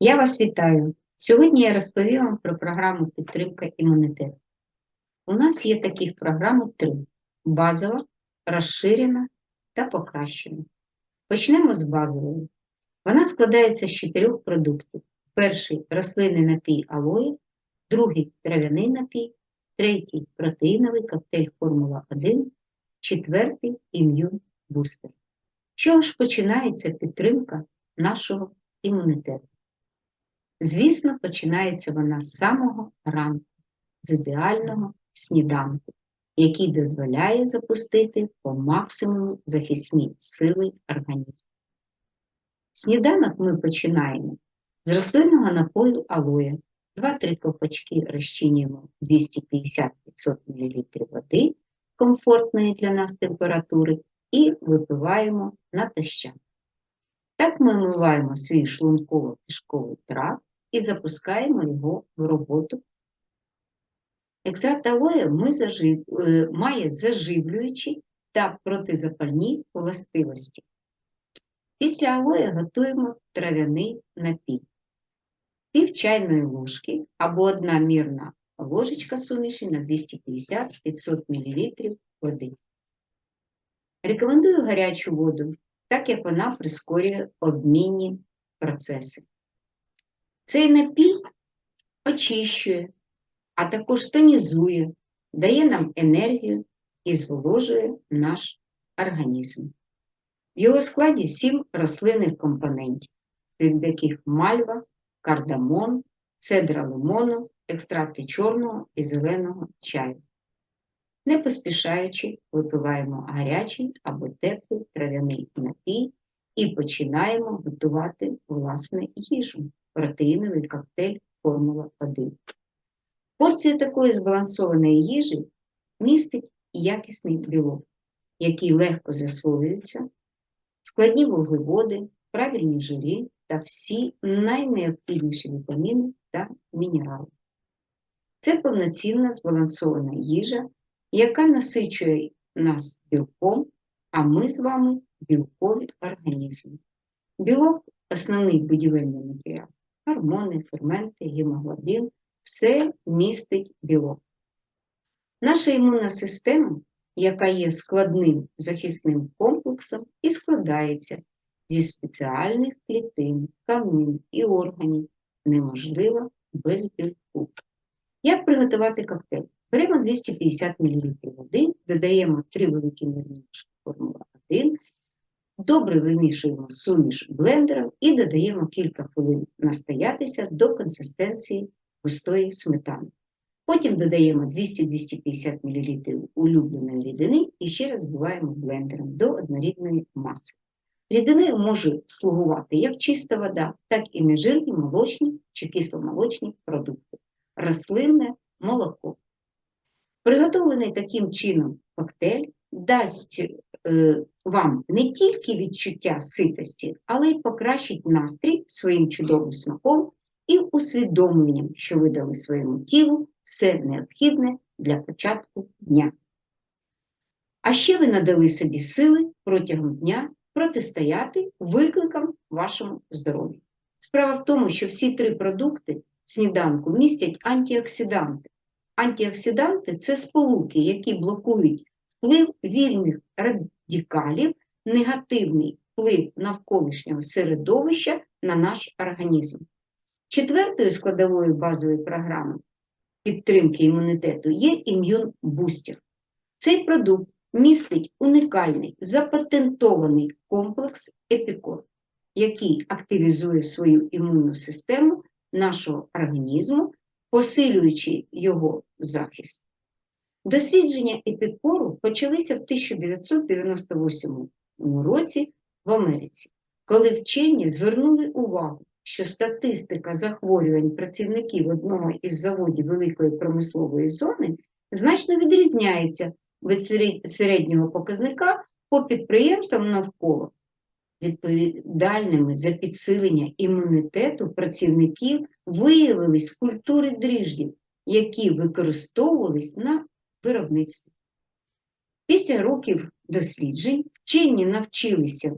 Я вас вітаю. Сьогодні я розповім вам про програму підтримка імунітету. У нас є таких програм три: базова, розширена та покращена. Почнемо з базової. Вона складається з чотирьох продуктів: перший рослинний напій алої, другий трав'яний напій, третій протеїновий коктейль Формула 1, четвертий ім'юн бустер. Чого ж починається підтримка нашого імунітету? Звісно, починається вона з самого ранку, з ідеального сніданку, який дозволяє запустити по максимуму захисні сили організму. Сніданок ми починаємо з рослинного напою алоє. 2-3 ковпачки розчинюємо 250-500 мл води комфортної для нас температури і випиваємо натощак. Так ми омиваємо свій шлунково-кишковий тракт і запускаємо його в роботу. Екстракт алоє е, має заживлюючі та протизапальні властивості. Після алоє готуємо трав'яний напій. Пів чайної ложки або одна мірна ложечка суміші на 250-500 мл води. Рекомендую гарячу воду, так як вона прискорює обмінні процеси. Цей напій очищує, а також тонізує, дає нам енергію і зволожує наш організм. В його складі сім рослинних компонентів, серед яких мальва, кардамон, цедра лимону, екстракти чорного і зеленого чаю. Не поспішаючи, випиваємо гарячий або теплий трав'яний напій і починаємо готувати власне їжу протеїновий коктейль Формула 1. Порція такої збалансованої їжі містить якісний білок, який легко засвоюється, складні вуглеводи, правильні жирі та всі найнеобхідніші вітаміни та мінерали. Це повноцінна збалансована їжа, яка насичує нас білком, а ми з вами білкові організми. Білок основний будівельний матеріал. Гормони, ферменти, гемоглобін все містить білок. Наша імунна система, яка є складним захисним комплексом, і складається зі спеціальних клітин, камін і органів, неможливо без білку. Як приготувати коктейль? Беремо 250 мл води, додаємо 3 великі мірні формула 1, добре вимішуємо суміш блендером і додаємо кілька хвилин настоятися до консистенції густої сметани. Потім додаємо 200-250 мл улюбленої рідини і ще раз збиваємо блендером до однорідної маси. Рідиною може слугувати як чиста вода, так і нежирні молочні чи кисломолочні продукти, рослинне молоко. Приготовлений таким чином коктейль дасть е, вам не тільки відчуття ситості, але й покращить настрій своїм чудовим смаком і усвідомленням, що ви дали своєму тілу все необхідне для початку дня. А ще ви надали собі сили протягом дня протистояти викликам вашому здоров'ю. Справа в тому, що всі три продукти сніданку містять антиоксиданти. Антиоксиданти це сполуки, які блокують вплив вільних радикалів, негативний вплив навколишнього середовища на наш організм. Четвертою складовою базової програми підтримки імунітету є ім'юн-бустер. Цей продукт містить унікальний запатентований комплекс епікор, який активізує свою імунну систему нашого організму, посилюючи його захист. Дослідження епікору почалися в 1998 році в Америці, коли вчені звернули увагу, що статистика захворювань працівників одного із заводів великої промислової зони значно відрізняється від середнього показника по підприємствам навколо. Відповідальними за підсилення імунітету працівників виявились культури дріждів, які використовувались на виробництві. Після років досліджень вчені навчилися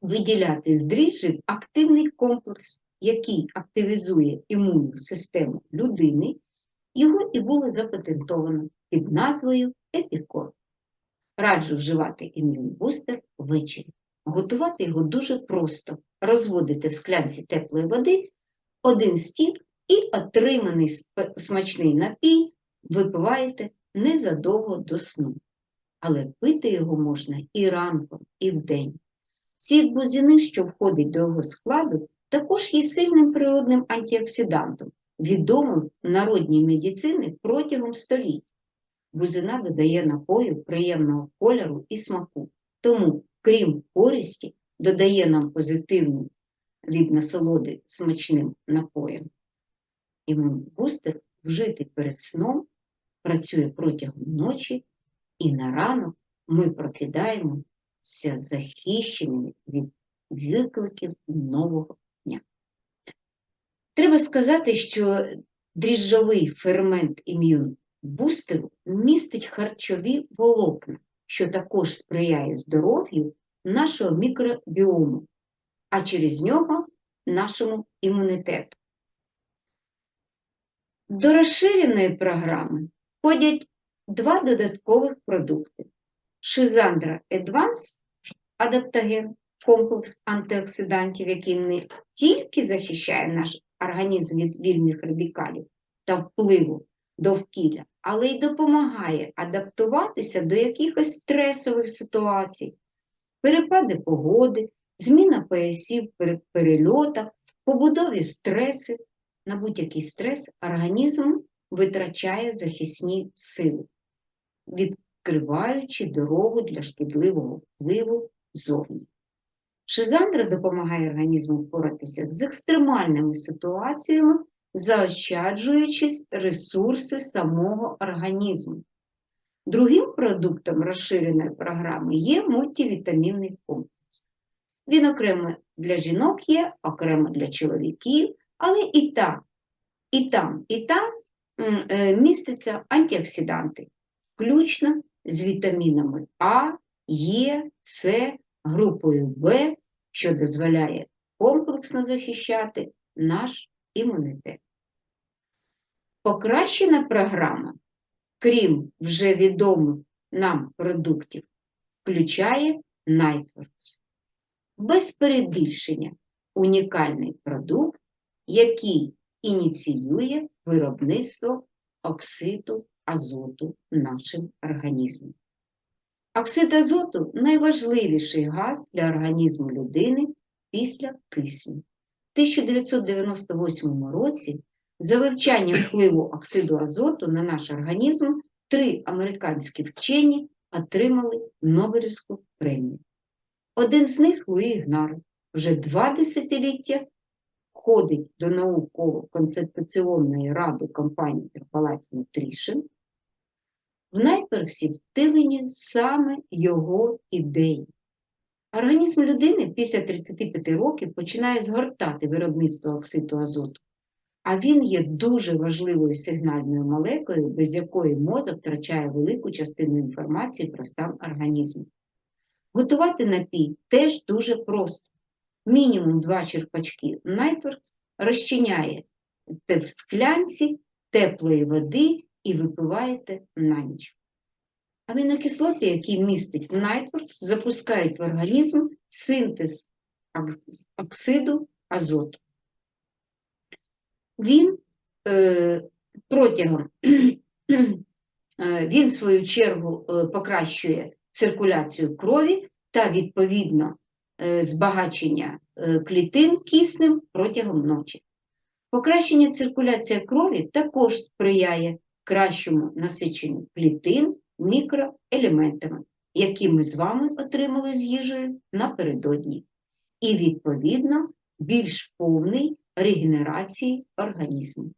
виділяти з дріжджів активний комплекс, який активізує імунну систему людини, його і було запатентовано під назвою Епікор. Раджу вживати імунбустер ввечері. Готувати його дуже просто. Розводите в склянці теплої води один стік і отриманий смачний напій випиваєте незадовго до сну. Але пити його можна і ранком, і вдень. Сік бузини, що входить до його складу, також є сильним природним антиоксидантом, відомим в народній медицині протягом століть. Бузина додає напою приємного кольору і смаку, тому, крім користі, додає нам позитивний від насолоди смачним напоєм. Імунбустер вжитий перед сном працює протягом ночі, і на ранок ми прокидаємося захищеними від викликів нового дня. Треба сказати, що дріжджовий фермент ім'юн-бустеру містить харчові волокна, що також сприяє здоров'ю нашого мікробіому, а через нього нашому імунітету. До розширеної програми входять два додаткових продукти: Шизандра Advance адаптоген, комплекс антиоксидантів, який не тільки захищає наш організм від вільних радикалів та впливу довкілля, але й допомагає адаптуватися до якихось стресових ситуацій, перепади погоди, зміна поясів при перельотах, побудові стреси. На будь-який стрес організм витрачає захисні сили, відкриваючи дорогу для шкідливого впливу зовні. Шизандра допомагає організму впоратися з екстремальними ситуаціями, заощаджуючи ресурси самого організму. Другим продуктом розширеної програми є мультивітамінний комплекс. Він окремо для жінок є, окремо для чоловіків, але і там, і там, і там містяться антиоксиданти, включно з вітамінами А, Е, С, групою В, що дозволяє комплексно захищати наш імунітет. Покращена програма, крім вже відомих нам продуктів, включає Nightworks. Без перебільшення унікальний продукт, який ініціює виробництво оксиду азоту нашим організмом. Оксид азоту найважливіший газ для організму людини після кисню. В 1998 році за вивчанням впливу оксиду азоту на наш організм три американські вчені отримали Нобелівську премію. Один з них Луї Гнар, вже два десятиліття входить до науково-концептаційної ради компанії Herbalife Nutrition, в найперсі втилені саме його ідеї. Організм людини після 35 років починає згортати виробництво оксиду азоту, а він є дуже важливою сигнальною молекулою, без якої мозок втрачає велику частину інформації про стан організму. Готувати напій теж дуже просто. Мінімум 2 черпачки Nightworks розчиняєте в склянці теплої води і випиваєте на ніч. Амінокислоти, які містить Nightworks, запускають в організм синтез оксиду азоту. Він е, протягом, е, він, в свою чергу, е, покращує циркуляцію крові та, відповідно, збагачення е, клітин киснем протягом ночі. Покращення циркуляції крові також сприяє кращому насиченню клітин мікроелементами, які ми з вами отримали з їжею напередодні, і, відповідно, більш повний регенерації організму.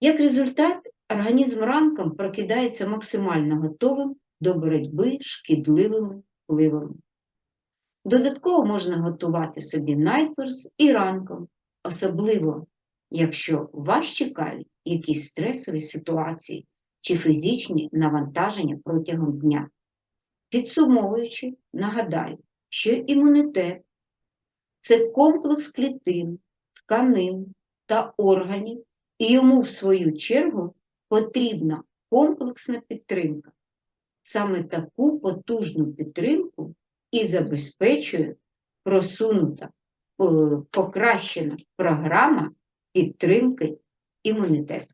Як результат, організм ранком прокидається максимально готовим до боротьби шкідливими впливами. Додатково можна готувати собі найтверс і ранком, особливо, якщо вас чекають якісь стресові ситуації чи фізичні навантаження протягом дня. Підсумовуючи, нагадаю, що імунітет це комплекс клітин, тканин та органів, і йому, в свою чергу, потрібна комплексна підтримка. Саме таку потужну підтримку і забезпечує просунута, е, покращена програма підтримки імунітету.